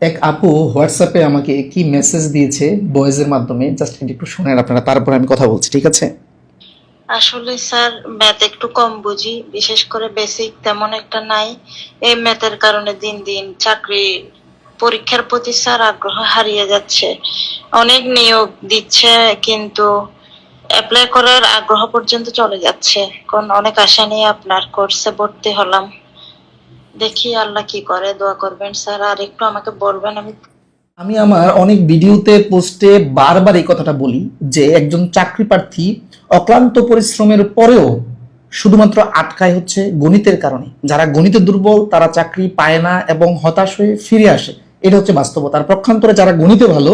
এক আপু হোয়াটসঅ্যাপে আমাকে কি মেসেজ দিয়েছে ভয়েসের মাধ্যমে? জাস্ট একটু শোনেন আপনারা, তারপর আমি কথা বলছি, ঠিক আছে? আসলে স্যার ম্যাথ একটু কম বুঝি, বিশেষ করে বেসিক তেমন একটা নাই। এই ম্যাথের কারণে দিন দিন চাকরি, পরীক্ষার প্রতি স্যার আগ্রহ হারিয়ে যাচ্ছে। অনেক নিয়োগ দিচ্ছে, কিন্তু অ্যাপ্লাই করার আগ্রহ পর্যন্ত চলে যাচ্ছে। কারণ অনেক আশা নিয়ে আপনার কোর্সে ভর্তি হলাম। দেখি আল্লাহ কি করে, দোয়া করবেন স্যার। আর একটু আমাকে বলবেন, আমি আমি আমার অনেক ভিডিওতে, পোস্টে বারবার এই কথাটা বলি যে একজন চাকরি প্রার্থী অক্লান্ত পরিশ্রমের পরেও শুধুমাত্র আটকায় হচ্ছে গণিতের কারণে। যারা গণিতে দুর্বল, তারা চাকরি পায় না এবং হতাশ হয়ে ফিরে আসে। এটা হচ্ছে বাস্তবতা। আর পক্ষান্তরে যারা গণিতে ভালো,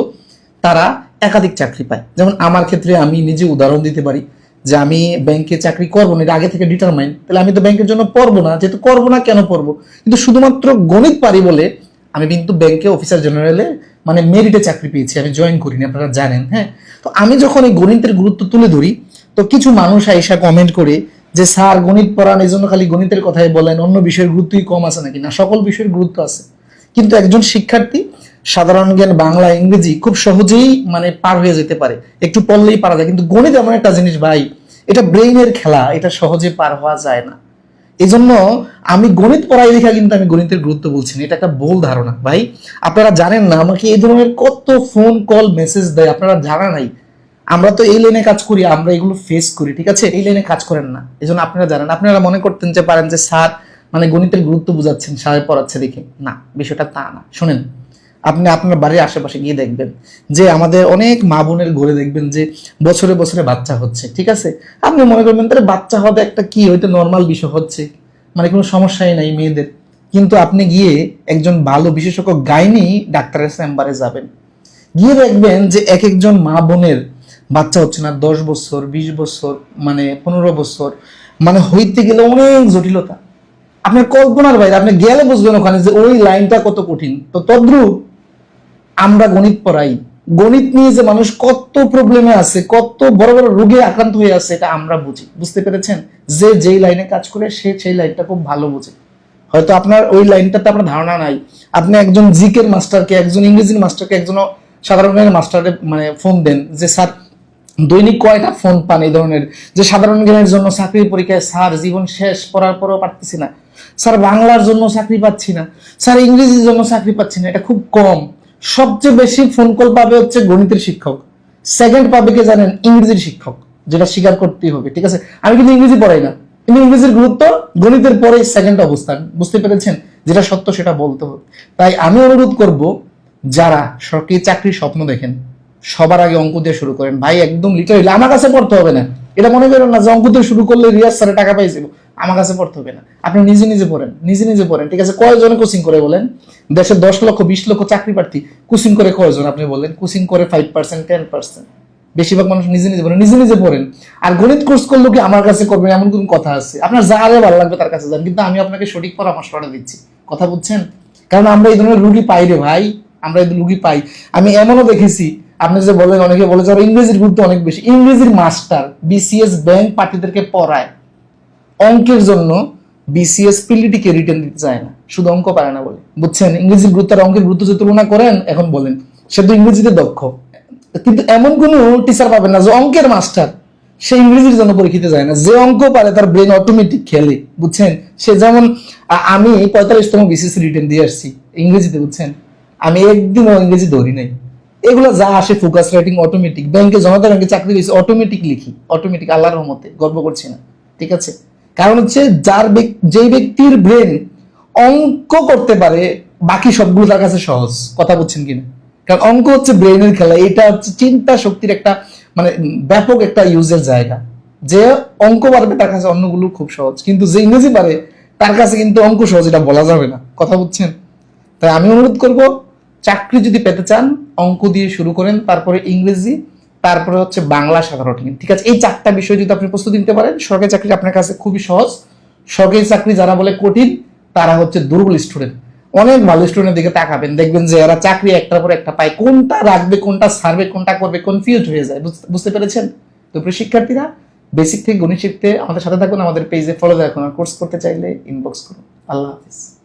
তারা একাধিক চাকরি পায়। যেমন আমার ক্ষেত্রে আমি নিজে উদাহরণ দিতে পারি। যে আমি ব্যাংকে চাকরি করব না, এটা আগে থেকে ডিটারমাইন তাহলে আমি তো ব্যাংকের জন্য পড়ব না, যেহেতু করব না কেন পড়ব? কিন্তু শুধুমাত্র গণিত পারি বলে আমি কিন্তু ব্যাংকে অফিসার জেনারেলে মানে মেরিটে চাকরি পেয়েছি, আমি জয়েন করিনি, আপনারা জানেন হ্যাঁ? তো আমি যখন এই গণিতের গুরুত্ব তুলে ধরি, তো কিছু মানুষ আইসা কমেন্ট করে যে, স্যার, গণিত পড়ান এই জন্য খালি গণিতের কথাই বলেন, অন্য বিষয়ের গুরুত্বই কম আছে নাকি? না, সকল বিষয়ের গুরুত্ব আছে। কিন্তু একজন শিক্ষার্থী সাধারণ জ্ঞান, বাংলা, ইংরেজি খুব সহজেই মানে পার হয়ে যেতে পারে। একটু পড়লেই পারা যায়। কিন্তু গণিত এমন একটা জিনিস ভাই, এটা ব্রেইনের খেলা, এটা সহজে পার হওয়া যায় না। এই জন্য আমি গণিত পড়াই লেখা কিন্তু আমি গণিতের গুরুত্ব বলছি না, এটা একটা ভুল ধারণা। ভাই, আপনারা জানেন না, আমাকে এই ধরনের কত ফোন কল মেসেজ দেয়, আপনারা জানা নাই। আমরা তো এই লাইনে কাজ করি, আমরা এগুলো ফেস করি, ঠিক আছে? এই লাইনে কাজ করেন না। এই জন্য আপনারা জানেন, আপনারা মনে করতেন যে পারেন যে স্যার মানে গণিতের গুরুত্ব বুঝাচ্ছেন, স্যার পড়াচ্ছে দেখে। না, বিষয়টা তা না। শুনেন আপনি আপনার বাড়ির আশেপাশে গিয়ে দেখবেন যে আমাদের অনেক মা বোনের ঘরে দেখবেন যে বছরে বছরে বাচ্চা হচ্ছে, ঠিক আছে? আপনি মনে করবেন, তাহলে বাচ্চা হবে একটা কি? হয়তো নর্মাল বিষয় হচ্ছে মানে কোনো সমস্যাই নাই মেয়েদের। কিন্তু আপনি গিয়ে একজন ভালো বিশেষজ্ঞ গাইনি ডাক্তারের চেম্বারে যাবেন। গিয়ে দেখবেন যে এক একজন মা বোনের বাচ্চা হচ্ছে না, দশ বছর, বিশ বছর মানে পনেরো বছর মানে হইতে গেলে অনেক জটিলতা। আপনার কল্পনার বাইরে, আপনি গেলে বুঝবেন ওখানে যে ওই লাইনটা কত কঠিন। তো তদ্রুপ আমরা গণিত পড়াই। গণিত নিয়ে যে মানুষ কত প্রবলেমে আছে, কত বড় বড় রোগে আক্রান্ত হয়ে আছে, এটা আমরা বুঝি। বুঝতে পেরেছেন? যে যেই লাইনে কাজ করে, সে সেই লাইনটা খুব ভালো বুঝে। হয়তো আপনার ওই লাইনটাতে আপনার ধারণা নাই। আপনি একজন জিকের মাস্টারকে একজন ইংরেজির মাস্টারকে একজন সাধারণ জ্ঞানের মাস্টারকে মানে ফোন দেন যে, স্যার, দৈনিক কয়টা ফোন পান? এই ধরনের। যে সাধারণ জ্ঞানের জন্য চাকরির পরীক্ষায়, স্যার, জীবন শেষ পড়ার পরও পারতেছি না। স্যার, বাংলার জন্য চাকরি পাচ্ছি না। স্যার, ইংরেজির জন্য চাকরি পাচ্ছি না। এটা খুব কম। সবচেয়ে বেশি ফোন কল পাবে হচ্ছে গণিতের শিক্ষক। সেকেন্ড পাবে কে জানেন? ইংরেজির শিক্ষক, যেটা স্বীকার করতেই হবে, ঠিক আছে? আমি কিন্তু ইংরেজি পড়াই না। কিন্তু ইংরেজির গুরুত্ব গণিতের পরে সেকেন্ড অবস্থান, বুঝতে পেরেছেন? যেটা সত্য সেটা বলতে হবে। তাই আমি অনুরোধ করব, যারা সরকারি চাকরির স্বপ্ন দেখেন, সবার আগে অঙ্ক দিয়ে শুরু করেন। ভাই, একদম লিটারেলি আমার কাছে পড়তে হবে না। এটা মনে করেন না যে অঙ্ক দিয়ে শুরু করলে রিয়াজ স্যারে টাকা পাই যাব। আমার কাছে পড়তে হবে না। আপনি নিজে নিজে পড়েন, নিজে নিজে পড়েন, ঠিক আছে? কয়জনে কোচিং করে বলেন? দেশের দশ লক্ষ, বিশ লক্ষ চাকরি প্রার্থী কোচিং করে কয়জন আপনি বলেন? কোচিং করে ফাইভ পার্সেন্ট টেন পার্সেন্ট বেশিরভাগ মানুষ নিজে নিজে পড়েন, নিজে নিজে পড়েন। আর গণিত কোর্স করলেও কি আমার কাছে করবেন, এমন কোন কথা আছে? আপনার যা ভালো লাগবে তার কাছে যান, কিন্তু আমি আপনাকে সঠিক পরামর্শটা দিচ্ছি। কথা বুঝছেন? কারণ আমরা এই ধরনের রুগী পাই রে ভাই, আমরা এই রুগী পাই। আমি এমনও দেখেছি, আপনি যে বলেন অনেকে বলে যে ইংরেজির গুরুত্ব অনেক বেশি। ইংরেজির মাস্টার বিসিএস ব্যাংক পার্টিদেরকে পড়ায়। অঙ্কের জন্য বিসিএস পিলিটিকে রিটার্ন দিতে চায় না। শুধু অঙ্ক পারে না বলে। বুঝছেন? ইংরেজির গুরুত্ব আর অঙ্কের গুরুত্ব যে তুলনা করেন, এখন বলেন, সে তো ইংরেজিতে দক্ষ। কিন্তু এমন কোনো টিচার পাবেন না যে অঙ্কের মাস্টার সে ইংরেজির জন্য পরীক্ষিতে যায় না। যে অঙ্ক পারে, তার ব্রেন অটোমেটিক খেলে। বুঝছেন? সে যেমন আমি পঁয়তাল্লিশতম বিসিএস রিটার্ন দিয়ে আসছি ইংরেজিতে, বুঝছেন? আমি একদিনও ইংরেজি ধরি নাই। এগুলো যা আসে ফোকাস রাইটিং অটোমেটিক ব্যাংকে জনতা ব্যাংকে চাকরি দিয়েছে অটোমেটিক লিখি। অটোমেটিক আল্লাহর রহমতে। গর্ব করছি না। ঠিক আছে? কারণ হচ্ছে যার যেই ব্যক্তির ব্রেন অঙ্ক করতে পারে, বাকি সবগুলো তার কাছে সহজ। কথা বলছেন কিনা? কারণ অঙ্ক হচ্ছে ব্রেনের খেলা। এটা হচ্ছে চিন্তা শক্তির একটা মানে ব্যাপক একটা ইউজের জায়গা। যে অঙ্ক পারবে তার কাছে অন্যগুলো খুব সহজ। কিন্তু যে ইংরেজি পারে, তার কাছে কিন্তু অঙ্ক সহজ, এটা বলা যাবে না। কথা বুঝছেন? তাই আমি অনুরোধ করব, চাকরি যদি পেতে চান, অঙ্ক দিয়ে শুরু করেন, তারপরে ইংরেজি তারপরে হচ্ছে বাংলা সাধারণ জ্ঞান। ঠিক আছে, এই চারটা বিষয় যদি আপনি প্রস্তুতি নিতে পারেন, সরকারি চাকরি আপনার কাছে খুবই সহজ। সরকারি চাকরি যারা বলে কঠিন, তারা হচ্ছে দুর্বল স্টুডেন্ট অনেক ভালো স্টুডেন্টের দিকে তাকাবেন, দেখবেন যে এরা চাকরি একটার পর একটা পায়। কোনটা রাখবে, কোনটা সার্ভে কোনটা করবে কনফিউজ হয়ে যায়। বুঝতে- পেরেছেন? তো প্রিয় শিক্ষার্থীরা বেসিক থেকে গণিত শিখতে আমাদের সাথে থাকুন, আমাদের পেজে ফলো রাখুন আর কোর্স করতে চাইলে ইনবক্স করুন। আল্লাহ হাফিজ।